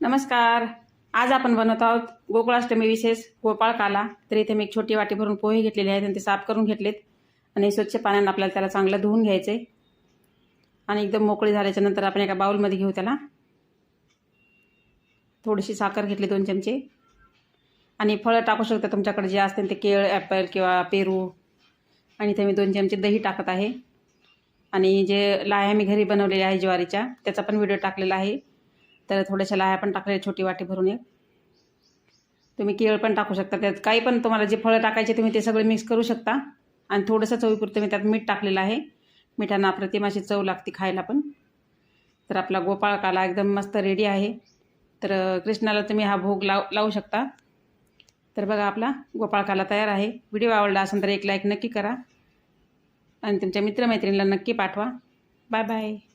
नमस्कार. आज आपण बनवत आहोत गोकुळाष्टमी विशेष गोपाळ काला. तर इथे मी एक छोटी वाटी भरून पोहे घेतलेले आहेत आणि ते साफ करून घेतलेत. आणि स्वच्छ पाण्यानं आपल्याला त्याला चांगलं धुवून घ्यायचं आणि एकदम मोकळी झाल्याच्यानंतर आपण एका बाउलमध्ये घेऊ त्याला. थोडीशी साखर घेतली दोन चमचे. आणि फळं टाकू शकता तुमच्याकडे जे असतील ते केळ ॲपल किंवा पेरू. आणि इथे मी दोन चमचे दही टाकत आहे. आणि जे लाह्या मी घरी बनवलेल्या आहे ज्वारीच्या त्याचा पण व्हिडिओ टाकलेला आहे. तर थोड्याशा लाह्या पण टाकलेल्या छोटी वाटी भरून एक. तुम्ही केळ पण टाकू शकता त्यात काही पण तुम्हाला जे फळं टाकायचे तुम्ही ते सगळे मिक्स करू शकता. आणि थोडंसं चवीपुरतं मी त्यात मीठ टाकलेलं आहे. मिठानं अप्रतिम अशी चव लागते खायला पण. तर आपला गोपाळ काला एकदम मस्त रेडी आहे. तर कृष्णाला तुम्ही हा भोग लाव लावू शकता. तर बघा आपला गोपाळ काला तयार आहे. व्हिडिओ आवडला असेल तर एक लाईक नक्की करा. आणि तुमच्या मित्रमैत्रिणीला नक्की पाठवा. Bye bye